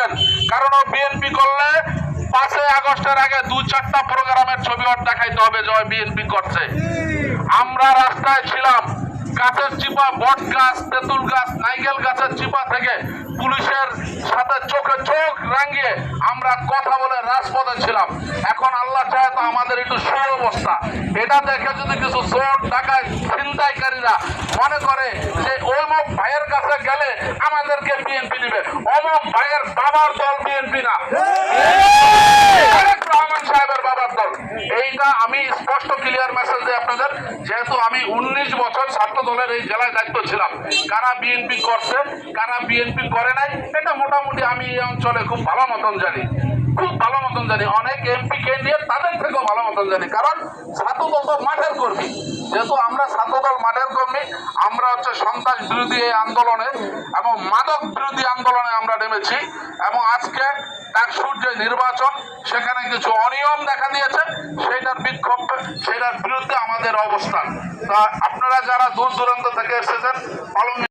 করবেন কারণ ও বিএনপি করলে পাঁচই আগস্টের আগে দু চারটা প্রোগ্রামের ছবি ওর দেখাইতে হবে যে বিএনপি করছে। আমরা রাস্তায় ছিলাম, গাছের চিপা, বট গাছ, তেঁতুল গাছ নাইকেল গাছের চিপা থেকে পুলিশের সাথে চোখে চোখ রাঙিয়ে আমরা কথা বলে রাজপথে ছিলাম। এখন আল্লাহ চায় তো আমাদের একটু সুব্যবস্থা। এটা দেখে যদি কিছু চোর ঢাকায় ছিনতাইকারীরা মনে করে যে ওই মুখ ভাইয়ের আমাদেরকে বিএনপি নিবে। অমুক ভাইয়ের বাবার দল বিএনপি না। ছাত্র দলের এই জেলায় দায়িত্ব ছিলাম। কারা বিএনপি কারা বিএনপি করে নাই, এটা মোটামুটি আমি এই অঞ্চলে খুব ভালো মতন জানি। খুব ভালো মতন জানি। অনেক এমপি তাদের থেকেও ভালো মতন জানি। কারণ মাঠের কর্মী। যেহেতু আমরা ছাত্র আমরা হচ্ছে সন্ত্রাস বিরোধী এই আন্দোলনে এবং মাদক বিরোধী আন্দোলনে আমরা নেমেছি এবং আজকে এক যে নির্বাচন, সেখানে কিছু অনিয়ম দেখা দিয়েছে সেটার বিক্ষোভ সেটার বিরুদ্ধে আমাদের অবস্থান। তা আপনারা যারা দূর দূরান্ত থেকে এসেছেন